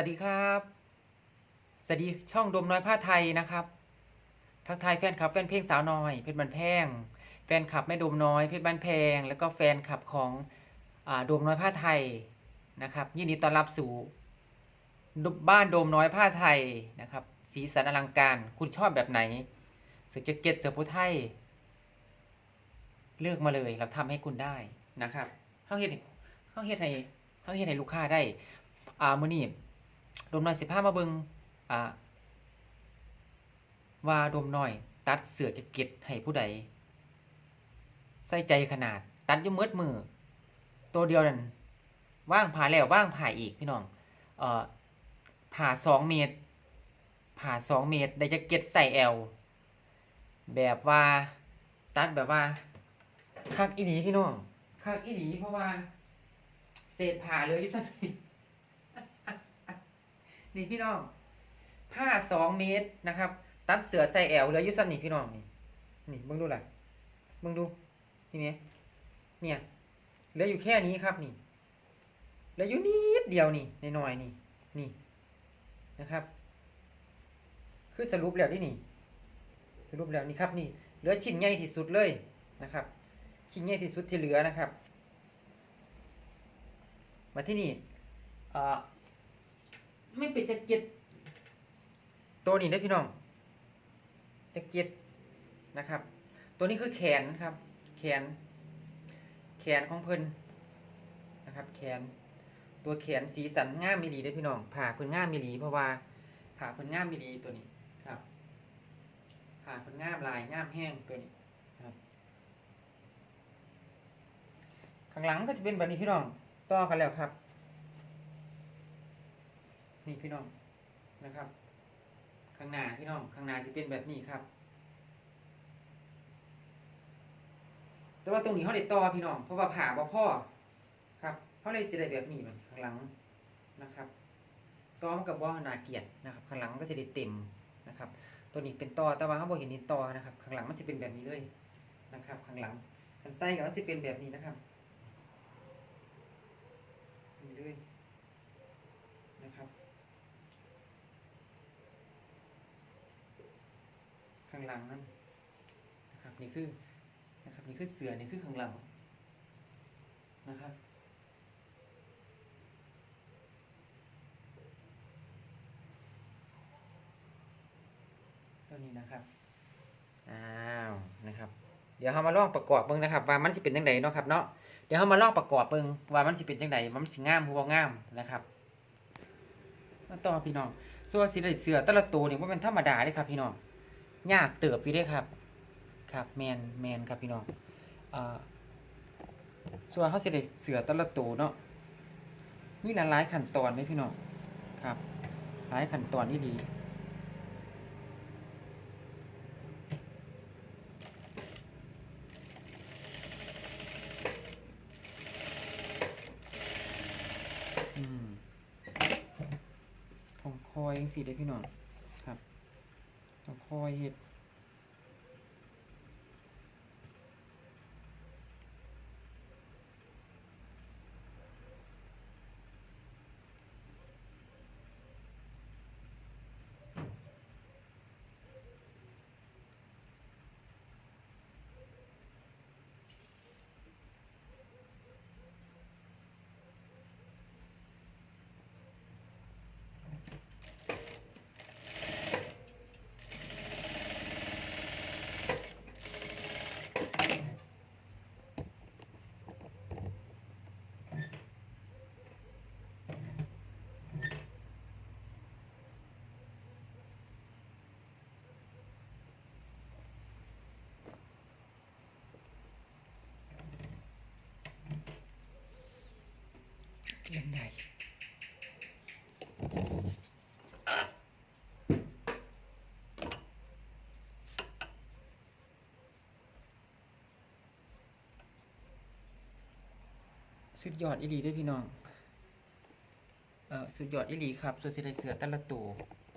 วัสดีครับ สวัสดีช่องดมน้อยผ้าไทยนะครับ ทักทายแฟนคลับแฟนเพลงสาวน้อย เพชรบันแพง แฟนคลับแม่ดมน้อยเพชรบันแพง แล้วก็แฟนคลับของอาโดมน้อยผ้าไทยนะครับ ยินดีต้อนรับสู่บ้านโดมน้อยผ้าไทยนะครับ สีสันอลังการ คุณชอบแบบไหนเสื้อแจ็คเก็ตเสื้อผู้ไทย เลือกมาเลยเราทำให้คุณได้นะครับเขาเฮ็ดให้าเฮ็ดให้เขาเฮ็ดให้ลูกค้าได้อ่ามื้อนี้ ดมหน้อยสิพามาเบิงอ่าว่าดมหน้อย ตัดเสือจ็คเก็ตให้ผู้ใด ใส่ใจขนาด ตัดยู่มืดมือ ตัวเดียวนั่นว่างผ่าแล้วว่างผ่าอีกพี่น้อง เอ่อผ่าสองเมตร ผ่าสองเมตรได้จ็คเก็ตใส่แอลแบบว่า ตัดแบบว่าคักอีหลีพี่น้องคักอีหลีเพราะว่า เศษผ่าเลยอยู่สัก นี่พี่น้อง ผ้าสองเมตรนะครับ ตัดเสือใส่แอลเหลือยู่สักนิดพี่น้องนี่ นี่มึงดูแหละมึงดูนี่ไหมเนี่ยเหลืออยู่แค่นี้ครับนี่เหลืออยู่นิดเดียวนี่ใน้อยนี่นี่นะครับ คือสรุปแล้วนี่นี่ สรุปแล้วนี่ครับนี่ เหลือชิ้นใหญ่ที่สุดเลยนะครับ ชิ้นใหญ่ที่สุดที่เหลือนะครับ มาที่นี่อ่อ ไม่เป็นแจ็คเก็ตตัวนี้ได้พี่น้องแจ็คเก็ตนะครับ ตัวนี้คือแขนครับ แขน แขนของเพิ่นนะครับ แขน ตัวแขนสีสันง่ามมีดีได้พี่น้องผ่าเพิ่นง่ามมีดีเพราะว่าผ่าเพิ่นง่ามมีดีตัวนี้ครับผ่าเพิ่นง่ามลายง่ามแห้งตัวนี้ครับ ข้างหลังก็จะเป็นแบบนี้พี่น้องต่อกันแล้วครับ นี่พี่น้องนะครับ ข้างหน้าพี่น้องข้างหน้าจะเป็นแบบนี้ครับ แต่ว่าตรงนี้เขาได้ต่อพี่น้องเพราะว่าผ่าบ่พ่อครับเขาเลยสิได้แบบนี้มันข้างหลังนะครับต่อมันกับว่านาเกลียดนะครับ ข้างหลังมันก็จะได้เต็มนะครับ ตัวนี้เป็นต่อแต่ว่าเขาบอกเห็นนี่ต่อนะครับ ข้างหลังมันจะเป็นแบบนี้เลยนะครับ ข้างหลังข้างไส้ก็มันจะเป็นแบบนี้นะครับนี่เลยนะครับ ข้างหลังนั่นนะครับนี่คือนะครับนี่คือเสือนี่คือข้างหลังนะครับตัวนี้นะครับอ้าวนะครับเดี๋ยวเรามาลองประกอบเบิ่งนะครับ ว่ามันสิเป็นจังไดเนาะครับเนาะเดี๋ยวเรามาลองประกอบเบิ่งว่ามันสิเป็นจังไดมันสิงามหรือบ่งามนะครับมาต่อพี่น้องส่วนสิได้เสือแต่ละตัวนี่บ่แม่นธรรมดาเด้ครับพี่น้อง ยากเติบอยู่เด้ครับ ครับแมนแมนครับพี่น้องอ่อส่วนเขาสิได้เสือต่ละตัวเนาะมีหลายๆขั้นตอนเลยพี่น้องครับ หลายขั้นตอนที่ดีอืมต้องคอยจังสิเด้พี่น้อง ต้องคอยเห็ด เล่นได้สุดยอดอีลีด้วยพี่น้อง เออสุดยอดอีลีครับสุดสิไดเสือต่ละตัว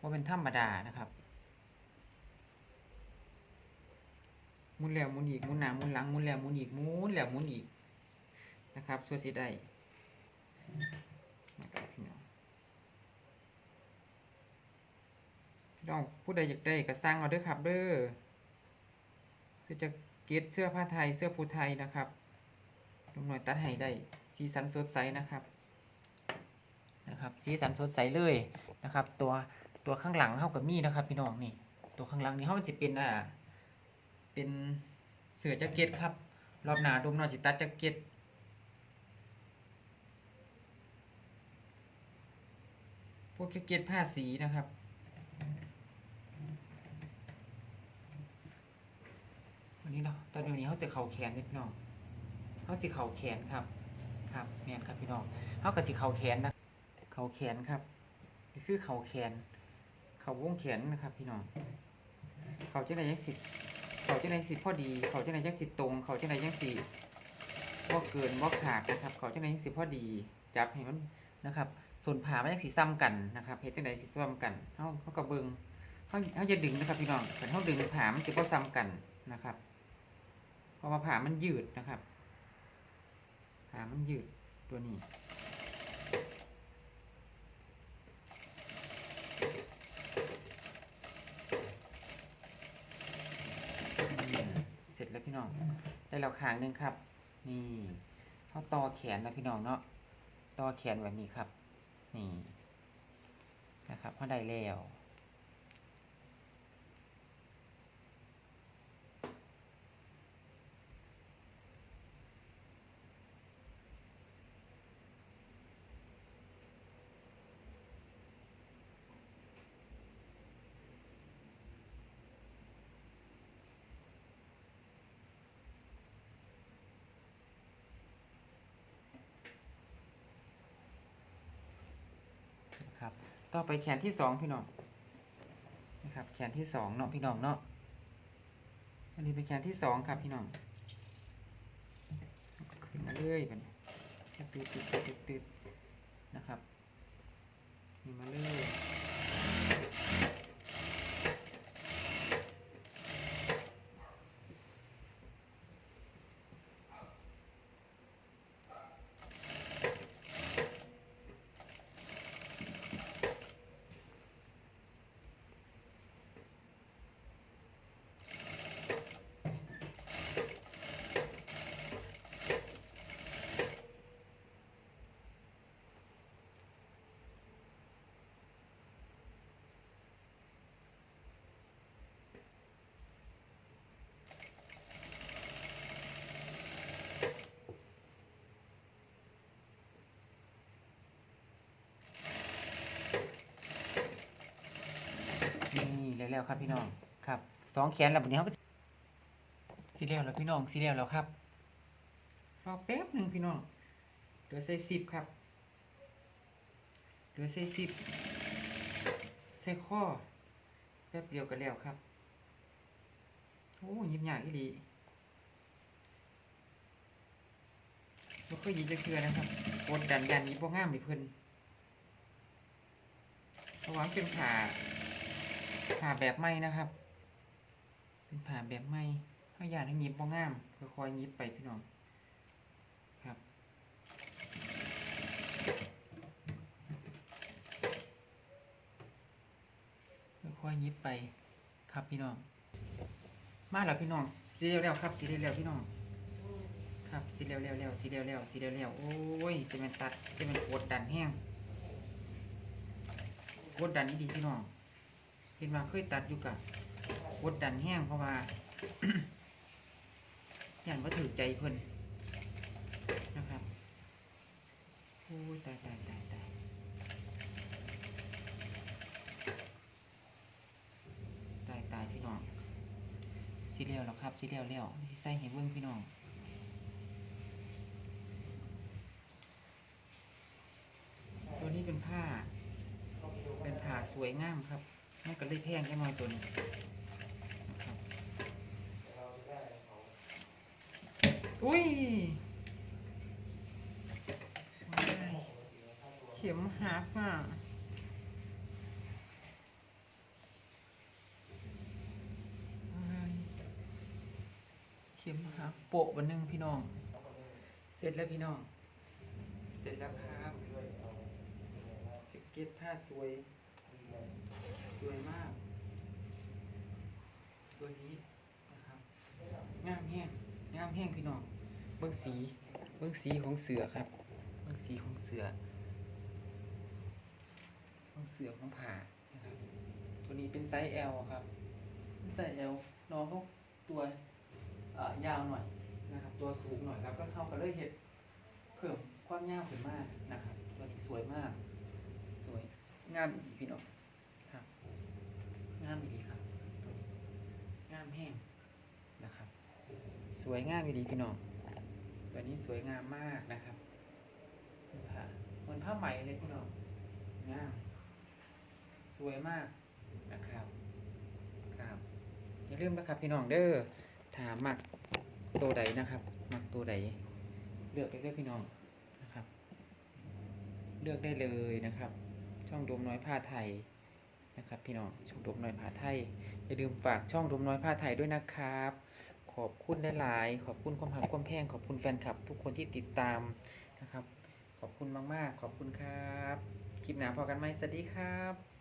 ว่าเป็นธรรมดานะครับ มุนแล้วมุนอีกมุนหนามุนหลังมุนแล้วมุนอีกมุนแล้วมุนอีกนะครับส่วนสิได้ นะครับพี่น้องน้องผู้ใดอยากได้ก็สร้างเอาด้อครับเด้อซื้อจะเก็ตเสื้อผ้าไทยเสื้อผู้ไทยนะครับลุงหน่อยตัดให้ได้สีสันสดใสนะครับนะครับสีสันสดใสเลยนะครับ ตัวตัวข้างหลังเท่ากับมีนะครับ พี่น้องนี่ ตัวข้างหลังนี่เฮามันสิเป็นอ่าเป็นเสื้อแจ็คเก็ตครับรอบหนาดุมหน่อยสิตัดแจ็คเก็ต พวกแจ็คเก็ตผ้าสีนะครับ วันนี้เนาะตอนนี้เขาจะเข่าแขนนิดน้องเขาสิเข่าแขนครับ ครับแม่นครับพี่น้องเขากับสิเข่าแขนนะ เข่าแขนครับนี่คือเข่าแขน เข่าวงแขนนะครับ พี่น้อง เข่าเจ้าไหนยังสิเข่าเจ้าไหนสิพอดี เข่าเจ้าไหนยังสิตรง เข่าเจ้าไหนยังสิว่าเกินว่าขาดนะครับ เข่าเจ้าไหนยังสิพอดี จับให้มันนะครับ ส่วนผ่ามันยังสิซ้ำกันนะครับเฮ็ดจังไดสิซ้ำกันเฮาเฮาก็เบิงเฮาเฮาจะดึงนะครับพี่น้องแต่เฮาดึงผ่ามันสิบ่ซ้ำกันนะครับเพราะว่าผ่ามันยืดนะครับผ่ามันยืดตัวนี้เสร็จแล้วพี่น้องได้แล้วขางหนึ่งครับ นี่เขาต่อแขนนะพี่น้องเนาะต่อแขนแบบนี้ครับ นี่นะครับเขาได้แล้ว ครับ ต่อไปแขนที่สองพี่น้องนะครับ แขนที่สองเนาะพี่น้องเนาะอันนี้เป็นแขนที่สองครับพี่น้องขึ้นมาเรื่อยไปติดตืดตืดตืดตืดนะครับนี่มาเรื่อยนี่ แล้วครับพี่น้องครับสองแขนแล้ววันนี้เขาก็สีแล้วแล้วพี่น้องสีแล้วแล้วครับรอแป๊บหนึ่งพี่น้องเดี๋ยวใส่สิบครับเดี๋ยวใส่สิบใส่ข้อแป๊บเดียวกันแล้วครับโอ้ยิบยากอีดีบ่เคยยิบจะเทือนะครับกดดันยันนี้พวกง่ามมีเพิ่นระว่ามันเป็นผ่า ผ่าแบบไหมนะครับ เป็นผ่าแบบไหมถ้าอยากให้ยิบบ่งามก็คอยยิบไปพี่น้องครับค่อยๆยิบไปครับพี่น้อง มาแล้วพี่น้องสีเร็วๆครับสีเร็วๆพี่น้องครับสีเร็วๆๆสีเร็วๆสีเร็วๆโอ้ยจะเป็นตัดจะเป็นกดดันแห้งกดดันนี่ดีพี่น้อง เห็นว่าเคยตัดอยู่กับกดดันแห้งเพราะว่าย่านว่าถือใจเพิ่นนะครับโอ้ยตายตายตายตายตายตายพี่น้องสีเรียวแล้วครับสีเรียวแล้วสีใส่เห็นเบิ้งพี่น้องตัวนี้เป็นผ้า เป็นผ้าสวยงามครับ น่าก็เลยแพงแค่น้อยตัวนี้อุ้ยเข็มหักอะเข็มหักโปะวันหนึ่งพี่น้อง เสร็จแล้วพี่น้อง เสร็จแล้วครับจ็คเก็ตผ้าสวย สวยมาก ตัวนี้นะครับงามแห้งงามแห้งพี่น้องเบื้องสีเบื้องสีของเสือครับเบื้องสีของเสือ ของเสือของผ่านะครับตัวนี้เป็นไซส์ L ครับไซส์ L น้องเขาตัวอ่อยาวหน่อยนะครับ ตัวสูงหน่อยครับก็เข้ากันเลยเห็ดเพิ่มความยาวขึ้นมากนะครับตัวนี้สวยมาก สวยงามอีกพี่น้อง งามดีครับงามแห้งนะครับ สวยงามดีพี่น้องตัวนี้สวยงามมากนะครับเป็นผ้าเหมือนผ้าไหมเลยพี่น้องงาม สวยมากนะครับครับอย่าลืมนะครับพี่น้องเด้อถามมักตัวใดนะครับมักตัวใดเลือกได้เลยพี่น้องนะครับ เลือกได้เลยนะครับ ช่องโดมน้อยผ้าไทย นะครับ พี่น้องช่องดมน้อยผ้าไทยอย่าลืมฝากช่องดมน้อยผ้าไทยด้วยนะครับ ขอบคุณหลายๆขอบคุณความหักความแพงขอบคุณแฟนคลับ ทุกคนที่ติดตามนะครับ ขอบคุณมากๆ ขอบคุณครับ คลิปหน้าพอกันไหมสวัสดีครับ